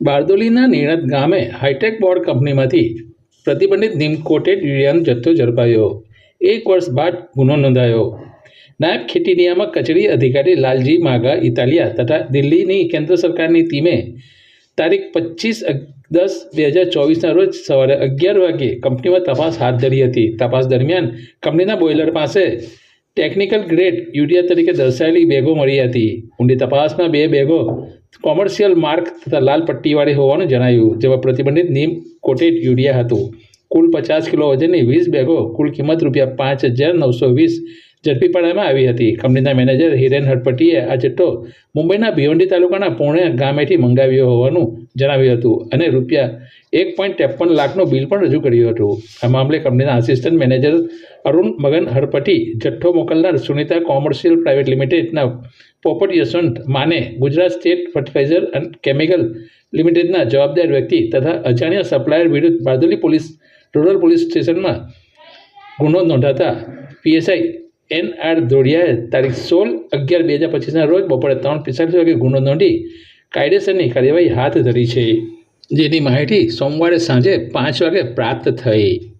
બારદોલીના નિણત ગામે high tech board કંપનીમાંથી પ્રતિબંધિત નિમ કોટેડ યુરિયાનો જથ્થો ઝડપાયો. એક વર્ષ બાદ ગુનો નોંધાયો. નાયબ ખેતી નિયામક કચેરી અધિકારી લાલજી માગા ઇતાલિયા તથા દિલ્હીની કેન્દ્ર સરકારની ટીમે તારીખ પચીસ દસ બે હજાર ચોવીસના રોજ સવારે અગિયાર વાગ્યે કંપનીમાં તપાસ હાથ ધરી હતી. તપાસ દરમિયાન કંપનીના બોઇલર પાસે ટેકનિકલ ગ્રેડ યુરિયા તરીકે દર્શાવેલી બેગો મળી હતી. ઊંડી તપાસમાં બે બેગો કોમર્શિયલ માર્ક તથા લાલ પટ્ટીવાળી હોવાનું જણાયું, જેમાં પ્રતિબંધિત નીમ કોટેડ યુરિયા હતું. કુલ પચાસ કિલો વજનની વીસ બેગો, કુલ કિંમત રૂપિયા પાંચ હજાર નવસો વીસ ઝડપી પાડવામાં આવી હતી. કંપનીના મેનેજર હિરેન હડપટીએ આ જથ્થો મુંબઈના ભિવંડી તાલુકાના પુણે ગામેથી મંગાવ્યો હોવાનું જણાવ્યું હતું અને રૂપિયા એક પોઈન્ટ ત્રેપન લાખનું બિલ પણ રજૂ કર્યું હતું. આ મામલે કંપનીના આસિસ્ટન્ટ મેનેજર અરુણ મગન હરપટી જથ્થો મોકલનાર સુનિતા કોમર્શિયલ પ્રાઇવેટ લિમિટેડના Popat Yashwant Mane Gujarat state fertiliser and chemical લિમિટેડના જવાબદાર વ્યક્તિ તથા અજાણ્યા સપ્લાયર વિરુદ્ધ બારદોલી પોલીસ, રૂરલ પોલીસ સ્ટેશનમાં ગુનો નોંધાતા પીએસઆઈ એન આર ધોડિયાએ તારીખ સોળ અગિયાર બે હજાર પચીસના રોજ બપોરે ત્રણ પિસ્તાલીસ વાગે ગુનો નોંધી કાયદેસરની કાર્યવાહી હાથ ધરી છે. જેની માહિતી સોમવારે સાંજે પાંચ વાગે પ્રાપ્ત થઈ.